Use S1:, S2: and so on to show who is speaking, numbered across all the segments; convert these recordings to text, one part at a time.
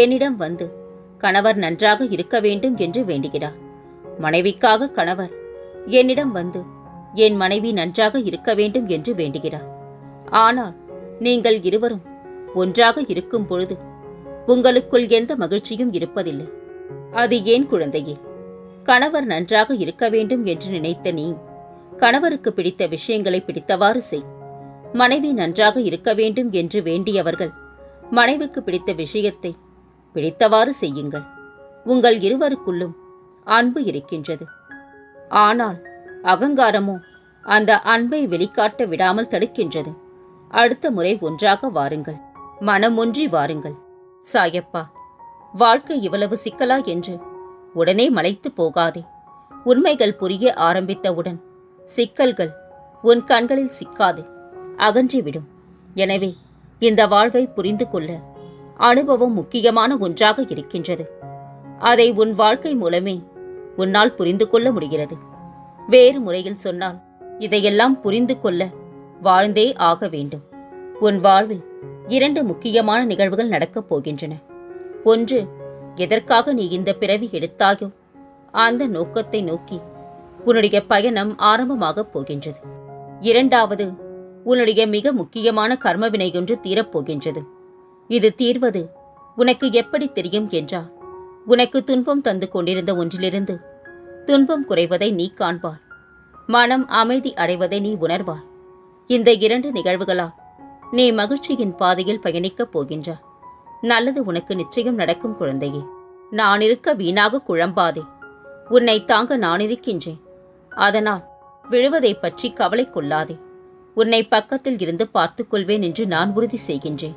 S1: என்னிடம் வந்து கணவர் நன்றாக இருக்க வேண்டும் என்று வேண்டுகிறார். மனைவிக்காக கணவர் என்னிடம் வந்து என் மனைவி நன்றாக இருக்க வேண்டும் என்று வேண்டுகிறார். ஆனால் நீங்கள் இருவரும் ஒன்றாக இருக்கும் பொழுது உங்களுக்குள் எந்த மகிழ்ச்சியும் இருப்பதில்லை. அது ஏன் குழந்தையே? கணவர் நன்றாக இருக்க வேண்டும் என்று நினைத்த நீ கணவருக்கு பிடித்த விஷயங்களை பிடித்தவாறு செய். மனைவி நன்றாக இருக்க வேண்டும் என்று வேண்டியவர்கள் மனைவிக்கு பிடித்த விஷயத்தை பிடித்தவாறு செய்யுங்கள். உங்கள் இருவருக்குள்ளும் அன்பு இருக்கின்றது. ஆனால் அகங்காரமோ அந்த அன்பை வெளிக்காட்ட விடாமல் தடுக்கின்றது. அடுத்த முறை ஒன்றாக வாருங்கள். மனம் ஒன்றி வாருங்கள். சாயப்பா வாழ்க்கை இவ்வளவு சிக்கலா என்று உடனே மலைத்து போகாதே. உண்மைகள் புரிய ஆரம்பித்தவுடன் சிக்கல்கள் உன் கண்களில் சிக்காது. அகன்றிவிடும். எனவே இந்த வாழ்வை புரிந்து கொள்ள அனுபவம் முக்கியமான ஒன்றாக இருக்கின்றது. அதை உன் வாழ்க்கை மூலமே உன்னால் புரிந்து கொள்ள முடிகிறது. வேறு முறையில் சொன்னால் இதையெல்லாம் புரிந்து கொள்ள வாழ்ந்தே ஆக வேண்டும். உன் வாழ்வில் இரண்டு முக்கியமான நிகழ்வுகள் நடக்கப் போகின்றன. ஒன்று எதற்காக நீ இந்த பிறவி எடுத்தாயோ அந்த நோக்கத்தை நோக்கி உன்னுடைய பயணம் ஆரம்பமாகப் போகின்றது. இரண்டாவது உன்னுடைய மிக முக்கியமான கர்மவினை ஒன்று தீரப்போகின்றது இது தீர்வது உனக்கு எப்படி தெரியும் என்றால் உனக்கு துன்பம் தந்து கொண்டிருந்த ஒன்றிலிருந்து துன்பம் குறைவதை நீ காண்பாய். மனம் அமைதி அடைவதை நீ உணர்வாய். இந்த இரண்டு நிகழ்வுகளால் நீ மகிழ்ச்சியின் பாதையில் பயணிக்கப் போகின்றாய். நல்லது உனக்கு நிச்சயம் நடக்கும் குழந்தையே. நான் இருக்க வீணாக குழம்பாதே. உன்னை தாங்க நான் இருக்கின்றேன். அதனால் விழுவதை பற்றி கவலை கொள்ளாதே. உன்னை பக்கத்தில் இருந்து பார்த்துக்கொள்வேன் என்று நான் உறுதி செய்கின்றேன்.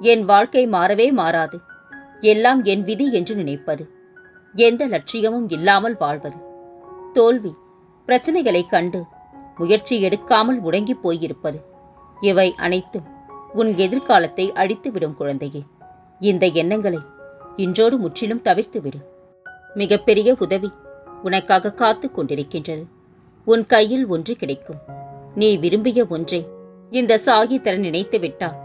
S1: என் வாழ்க்கை மாறவே மாறாது. எல்லாம் என் விதி என்று நினைப்பது. எந்த லட்சியமும் இல்லாமல் வாழ்வது. தோல்வி பிரச்சனைகளை கண்டு முயற்சி எடுக்காமல் முடங்கி போயிருப்பது. இவை அனைத்தும் உன் எதிர்காலத்தை அழித்துவிடும் குழந்தையே. இந்த எண்ணங்களை இன்றோடு முற்றிலும் தவிர்த்துவிடு. மிகப்பெரிய உதவி உனக்காக காத்து கொண்டிருக்கின்றது. உன் கையில் ஒன்று கிடைக்கும். நீ விரும்பிய ஒன்றை இந்த சாகி தர நினைத்து விட்டால்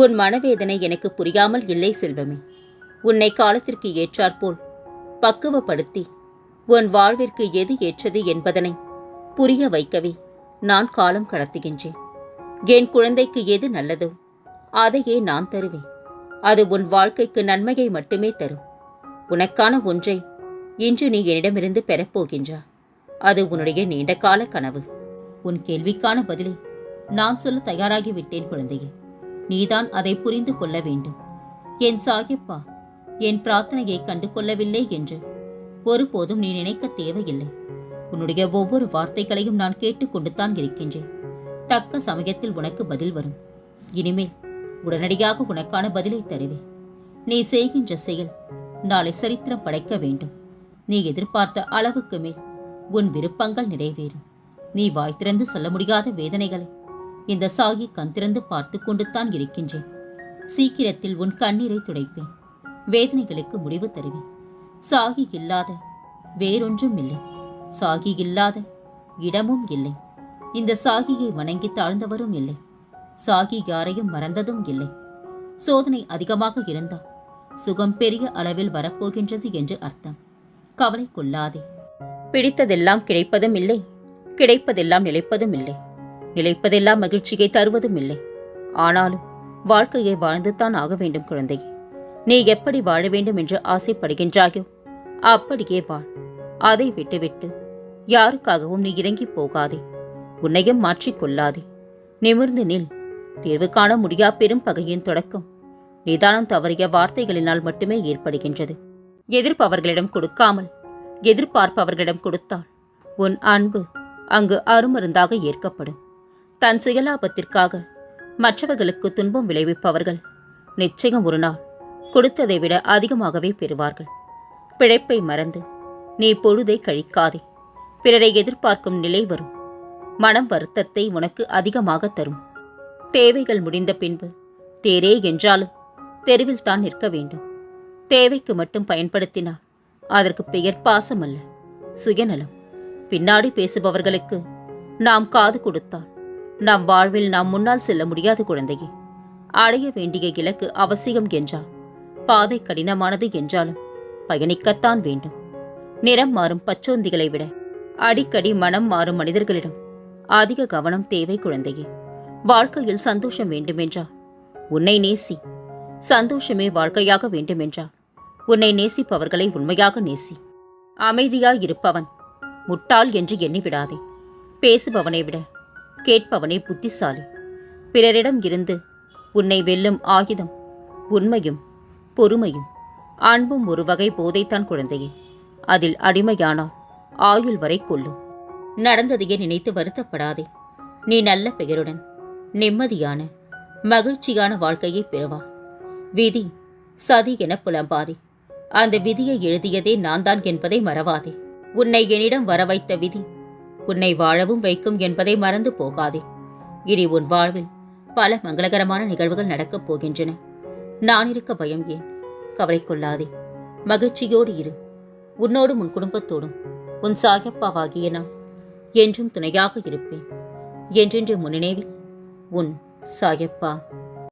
S1: உன் மனவேதனை எனக்கு புரியாமல் இல்லை செல்வமே. உன்னை காலத்திற்கு ஏற்றாற்போல் பக்குவப்படுத்தி உன் வாழ்விற்கு எது ஏற்றது என்பதனை புரிய வைக்கவே நான் காலம் கடத்துகின்றேன். என் குழந்தைக்கு எது நல்லதோ அதையே நான் தருவேன். அது உன் வாழ்க்கைக்கு நன்மையை மட்டுமே தரும். உனக்கான ஒன்றை இன்று நீ என்னிடமிருந்து பெறப்போகின்றா அது உன்னுடைய நீண்ட கால கனவு. உன் கேள்விக்கான பதிலை நான் சொல்ல தயாராகிவிட்டேன் குழந்தையே. நீதான் அதை புரிந்து கொள்ள வேண்டும். என் சாகிப்பா என் பிரார்த்தனையை கண்டு கொள்ளவில்லை என்று. ஒருபோதும் நீ நினைக்க தேவையில்லை. உன்னுடைய ஒவ்வொரு வார்த்தைகளையும் நான் கேட்டுக்கொண்டுதான் இருக்கின்றேன். தக்க சமயத்தில் உனக்கு பதில் வரும். இனிமேல் உடனடியாக உனக்கான பதிலை தருவேன். நீ செய்கின்ற செயல் நாளை சரித்திரம் படைக்க வேண்டும். நீ எதிர்பார்த்த அளவுக்கு மேல் உன் விருப்பங்கள் நிறைவேறும். நீ வாய் திறந்து சொல்ல முடியாத வேதனைகளை இந்த சாகி கண் திறந்து பார்த்து கொண்டுத்தான் இருக்கின்றேன். சீக்கிரத்தில் உன் கண்ணீரை துடைப்பேன். வேதனைகளுக்கு முடிவு தருவேன். சாகி இல்லாத வேறொன்றும் இல்லை. சாகி இல்லாத இடமும் இல்லை. இந்த சாகியை வணங்கி தாழ்ந்தவரும் இல்லை. சாகி யாரையும் மறந்ததும் இல்லை. சோதனை அதிகமாக இருந்தால் சுகம் பெரிய அளவில் வரப்போகின்றது என்று அர்த்தம். கவலை கொள்ளாதே. பிடித்ததெல்லாம் கிடைப்பதும் இல்லை. கிடைப்பதெல்லாம் நிலைப்பதும் இல்லை. நிலைப்பதெல்லாம் மகிழ்ச்சியை தருவதும் இல்லை. ஆனாலும் வாழ்க்கையை வாழ்ந்துதான் ஆக வேண்டும் குழந்தையே நீ எப்படி வாழ வேண்டும் என்று ஆசைப்படுகின்றாயோ அப்படியே வாழ். அதை விட்டுவிட்டு யாருக்காகவும் நீ இறங்கி போகாதே. உன்னையும் மாற்றிக்கொள்ளாதே நிமிர்ந்து நில். தீர்வு காண முடியா பெரும் பகையின் தொடக்கம். நிதானம் தவறிய வார்த்தைகளினால் மட்டுமே ஏற்படுகின்றது. எதிர்ப்பவர்களிடம் கொடுக்காமல் எதிர்பார்ப்பவர்களிடம் கொடுத்தால் உன் அன்பு அங்கு அருமருந்தாக ஏற்கப்படும். தன் சுயலாபத்திற்காக மற்றவர்களுக்கு துன்பம் விளைவிப்பவர்கள் நிச்சயம் ஒரு நாள் கொடுத்ததை விட அதிகமாகவே பெறுவார்கள். பிழைப்பை மறந்து நீ பொழுதை கழிக்காதே. பிறரை எதிர்பார்க்கும் நிலை வரும். மனம் வருத்தத்தை உனக்கு அதிகமாக தரும். தேவைகள் முடிந்த பின்பு தேரே என்றாலும் தெருவில் தான் நிற்க வேண்டும். தேவைக்கு மட்டும் பயன்படுத்தினால் அதற்கு பெயர் பாசம் அல்ல சுயநலம். பின்னாடி பேசுபவர்களுக்கு நாம் காது கொடுத்தால் நம் வாழ்வில் நாம் முன்னால் செல்ல முடியாது குழந்தையே. அடைய வேண்டிய இலக்கு அவசியம் என்றால் பாதை கடினமானது என்றாலும் பயணிக்கத்தான் வேண்டும். நிறம் மாறும் பச்சோந்திகளை விட அடிக்கடி மனம் மாறும் மனிதர்களிடம் அதிக கவனம் தேவை குழந்தையே. வாழ்க்கையில் சந்தோஷம் வேண்டுமென்றால் உன்னை நேசி சந்தோஷமே வாழ்க்கையாக வேண்டுமென்றால் உன்னை நேசிப்பவர்களை உண்மையாக நேசி. அமைதியாய் இருப்பவன் முட்டாள் என்று எண்ணிவிடாதே. பேசுபவனை விட கேட்பவனே புத்திசாலி. பிறரிடம் இருந்து உன்னை வெல்லும் ஆயுதம் உண்மையும் பொறுமையும் அன்பும் ஒரு வகை போதைத்தான் குழந்தையே. அதில் அடிமையானால் ஆயுள் வரை கொள்ளும். நடந்ததையே நினைத்து வருத்தப்படாதே. நீ நல்ல பெயருடன் நிம்மதியான மகிழ்ச்சியான வாழ்க்கையை பெறுவா. விதி சதி என புலம்பாதே. அந்த விதியை எழுதியதே நான் தான் என்பதை மறவாதே. உன்னை என்னிடம் வர வைத்த விதி உன்னை வாழவும் வைக்கும் என்பதை மறந்து போகாதே. இனி உன் வாழ்வில் பல மங்களகரமான நிகழ்வுகள் நடக்கப் போகின்றன. நான் இருக்க பயம் ஏன்? கவலை கொள்ளாதே. மகிழ்ச்சியோடு இரு. உன்னோடும் உன் குடும்பத்தோடும் உன் சாயப்பாவாகிய நான் என்றும் துணையாக இருப்பேன். என்றென்று முன்னினைவில் உன் சாயப்பா